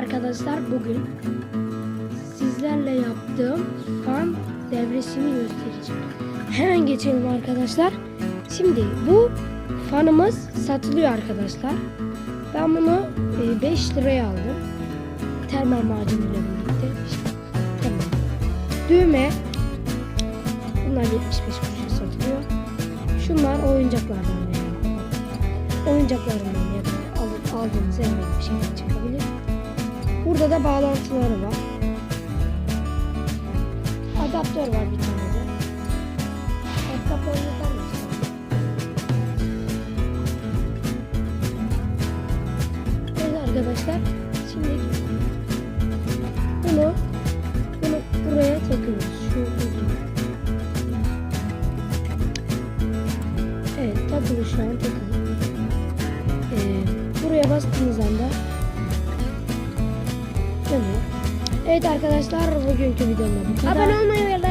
arkadaşlar bugün sizlerle yaptığım fan devresini göstereceğim. Hemen geçelim arkadaşlar. Şimdi bu fanımız satılıyor arkadaşlar. Ben bunu e, 5 liraya aldım. Termal macunuyla birlikte. Tamam. Düğme. Bunlar 75 kuruşa satılıyor. Şunlar oyuncaklardan. Oyuncaklarından yapıyor. Al- Aldığınız Burada da bağlantıları var. Adaptör var bir tane de. Mısın? Evet arkadaşlar. Şimdi bunu bunu buraya takıyoruz. Şu. Evet takılı şu an takılı. Ee, buraya bastığınız anda Evet arkadaşlar bugünkü videomda bu kadar. Abone olmayı ve